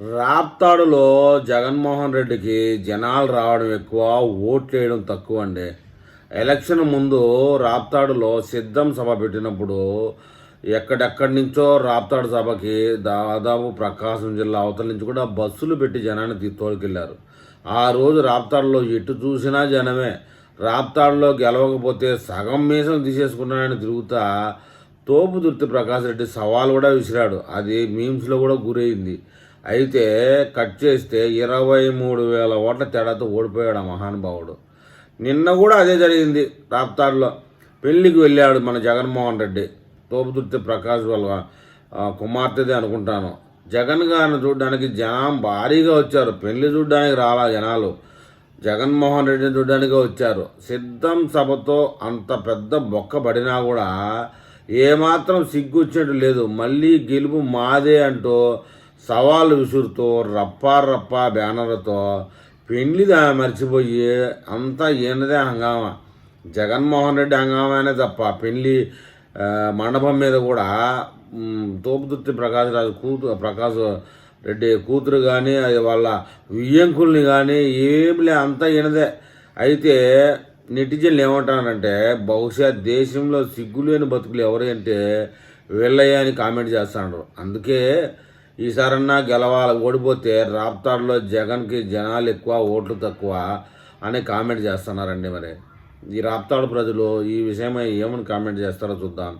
రాప్తాడులో జగన్మోహన్ రెడ్డికి జనాలు రావడం ఎక్కువ ఓట్లు వేయడం తక్కువ అండి. ఎలక్షన్ ముందు రాప్తాడులో సిద్ధం సభ పెట్టినప్పుడు ఎక్కడెక్కడి నుంచో రాప్తాడు సభకి దాదాపు ప్రకాశం జిల్లా అవతల నుంచి కూడా బస్సులు పెట్టి జనాన్ని తీ- తోలుకెళ్ళారు ఆ రోజు రాప్తాడులో ఎటు చూసినా జనమే. రాప్తాడులో గెలవకపోతే సగం మీసం తీసేసుకున్నాడని తిరుగుతా తోపు దుర్తి ప్రకాష్ రెడ్డి సవాల్ కూడా విసిరాడు. అది మీమ్స్లో కూడా గురైంది. అయితే కట్ చేస్తే ఇరవై మూడు వేల ఓట్ల తేడాతో ఓడిపోయాడు ఆ మహానుభావుడు. నిన్న కూడా అదే జరిగింది రాప్తాడులో. పెళ్ళికి వెళ్ళాడు మన జగన్మోహన్ రెడ్డి. తోపుదుర్తి ప్రకాష్ వాళ్ళ కుమార్తెదే అనుకుంటాను. జగన్ గారిని చూడడానికి జనం భారీగా వచ్చారు. పెళ్ళి చూడడానికి రాలా జనాలు. జగన్మోహన్ రెడ్డిని చూడడానికి వచ్చారు. సిద్ధం సభతో అంత పెద్ద బొక్క పడినా కూడా ఏమాత్రం సిగ్గుచ్చినట్టు లేదు. మళ్ళీ గెలుపు మాదే అంటూ సవాళ్ళు విసురుతూ రప్పా రప్పా బ్యానర్లతో పెండ్లి మర్చిపోయి అంతా ఈయనదే హంగామా. జగన్మోహన్ రెడ్డి హంగామానే తప్ప పెళ్ళి మండపం మీద కూడా తోపుదుర్తి ప్రకాష్ రాజు కూతురు ప్రకాష్ రెడ్డి కూతురు కానీ అది వాళ్ళ వియ్యంకుల్ని కానీ ఏమిలే అంతా ఈయనదే. అయితే నెటిజన్లు ఏమంటానంటే బహుశా దేశంలో సిగ్గులేని బతుకులు ఎవరు అంటే వీళ్ళయ్య అని కామెంట్ చేస్తాడు అందుకే ఈసారన్నా గెలవాలి ఓడిపోతే రాప్తాడులో జగన్కి జనాలు ఎక్కువ ఓట్లు తక్కువ అని కామెంట్ చేస్తున్నారండి మరి. ఈ రాప్తాడు ప్రజలు ఈ విషయమై ఏమని కామెంట్ చేస్తారో చూద్దాం.